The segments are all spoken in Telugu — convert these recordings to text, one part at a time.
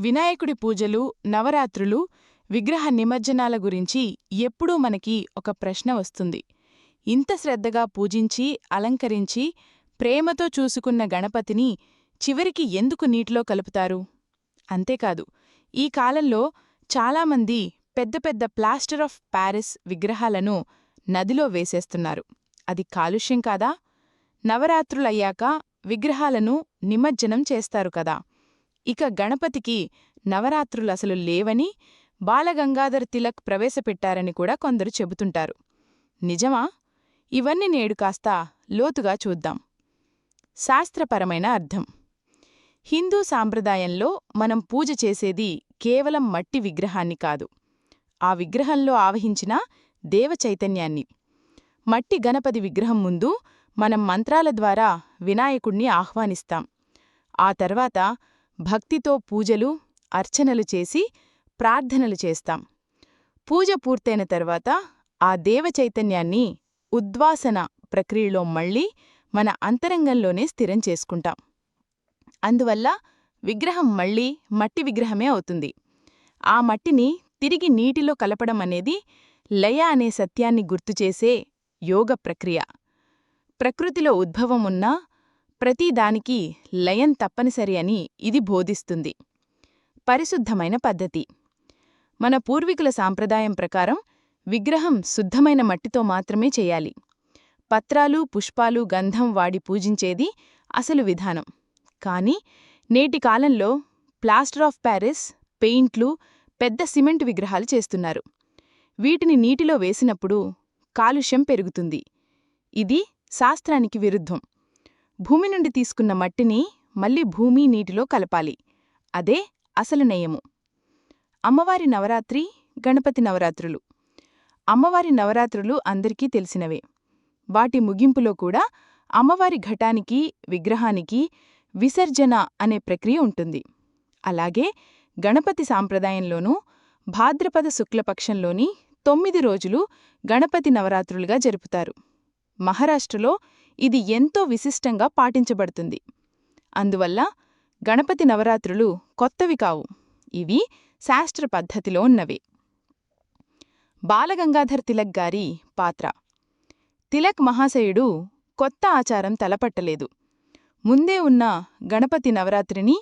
వినాయకుడి పూజలు నవరాత్రులు విగ్రహ నిమజ్జనాల గురించి ఎప్పుడూ మనకి ఒక ప్రశ్న వస్తుంది. ఇంత శ్రద్ధగా పూజించి అలంకరించి ప్రేమతో చూసుకున్న గణపతిని చివరికి ఎందుకు నీటిలో కలుపుతారు? అంతేకాదు ఈ కాలంలో చాలామంది పెద్ద పెద్ద ప్లాస్టర్ ఆఫ్ ప్యారిస్ విగ్రహాలను నదిలో వేసేస్తున్నారు. అది కాలుష్యం కాదా? నవరాత్రులయ్యాక విగ్రహాలను నిమజ్జనం చేస్తారు కదా. ఇక గణపతికి నవరాత్రులసలు లేవని బాలగంగాధర్ తిలక్ ప్రవేశపెట్టారని కూడా కొందరు చెబుతుంటారు. నిజమా? ఇవన్నీ నేడు కాస్త లోతుగా చూద్దాం. శాస్త్రపరమైన అర్థం. హిందూ సాంప్రదాయంలో మనం పూజ చేసేది కేవలం మట్టి విగ్రహాన్ని కాదు. ఆ విగ్రహంలో ఆవహించిన దేవచైతన్యాన్ని మట్టి గణపతి విగ్రహం ముందు మనం మంత్రాల ద్వారా వినాయకుణ్ణి ఆహ్వానిస్తాం. ఆ తర్వాత భక్తితో పూజలు అర్చనలు చేసి ప్రార్థనలు చేస్తాం. పూజ పూర్తయిన తర్వాత ఆ దేవచైతన్యాన్ని ఉద్వాసన ప్రక్రియలో మళ్ళీ మన అంతరంగంలోనే స్థిరం చేసుకుంటాం. అందువల్ల విగ్రహం మళ్ళీ మట్టి విగ్రహమే అవుతుంది. ఆ మట్టిని తిరిగి నీటిలో కలపడం అనేది లయ అనే సత్యాన్ని గుర్తుచేసే యోగ ప్రక్రియ. ప్రకృతిలో ఉద్భవమున్నా ప్రతిదానికి లయం తప్పనిసరి అని ఇది బోధిస్తుంది. పరిశుద్ధమైన పద్ధతి. మన పూర్వీకుల సాంప్రదాయం ప్రకారం విగ్రహం శుద్ధమైన మట్టితో మాత్రమే చేయాలి. పత్రాలు పుష్పాలు గంధం వాడి పూజించేది అసలు విధానం. కాని నేటి కాలంలో ప్లాస్టర్ ఆఫ్ ప్యారిస్ పెయింట్లు పెద్ద సిమెంట్ విగ్రహాలు చేస్తున్నారు. వీటిని నీటిలో వేసినప్పుడు కాలుష్యం పెరుగుతుంది. ఇది శాస్త్రానికి విరుద్ధం. భూమి నుండి తీసుకున్న మట్టిని మళ్ళీ భూమి నీటిలో కలపాలి. అదే అసలు నయము. అమ్మవారి నవరాత్రి గణపతి నవరాత్రులు. అమ్మవారి నవరాత్రులు అందరికీ తెలిసినవే. వాటి ముగింపులో కూడా అమ్మవారి ఘటానికి విగ్రహానికి విసర్జన అనే ప్రక్రియ ఉంటుంది. అలాగే గణపతి సాంప్రదాయంలోనూ భాద్రపద శుక్లపక్షంలోని తొమ్మిది రోజులు గణపతి నవరాత్రులుగా జరుపుతారు. మహారాష్ట్రలో ఇది ఎంతో విశిష్టంగా పాటించబడుతుంది. అందువల్ల గణపతి నవరాత్రులు కొత్తవి కావు. ఇవి శాస్త్ర పద్ధతిలో ఉన్నవే. బాలగంగాధర్ తిలక్ గారి పాత్ర. తిలక్ మహాశయుడు కొత్త ఆచారం తలపట్టలేదు. ముందే ఉన్న గణపతి నవరాత్రిని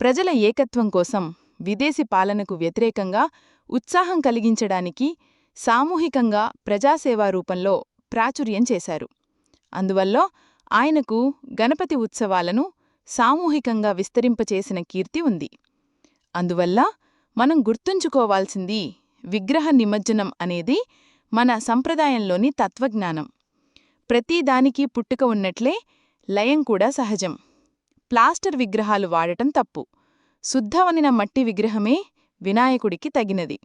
ప్రజల ఏకత్వం కోసం విదేశీ పాలనకు వ్యతిరేకంగా ఉత్సాహం కలిగించడానికి సామూహికంగా ప్రజాసేవా రూపంలో ప్రాచుర్యం చేశారు. అందువల్ల ఆయనకు గణపతి ఉత్సవాలను సామూహికంగా విస్తరింపచేసిన కీర్తి ఉంది. అందువల్ల మనం గుర్తుంచుకోవాల్సింది విగ్రహ నిమజ్జనం అనేది మన సంప్రదాయంలోని తత్వజ్ఞానం. ప్రతిదానికి పుట్టుక ఉన్నట్లే లయం కూడా సహజం. ప్లాస్టర్ విగ్రహాలు వాడటం తప్పు. శుద్ధవనిన మట్టి విగ్రహమే వినాయకుడికి తగినది.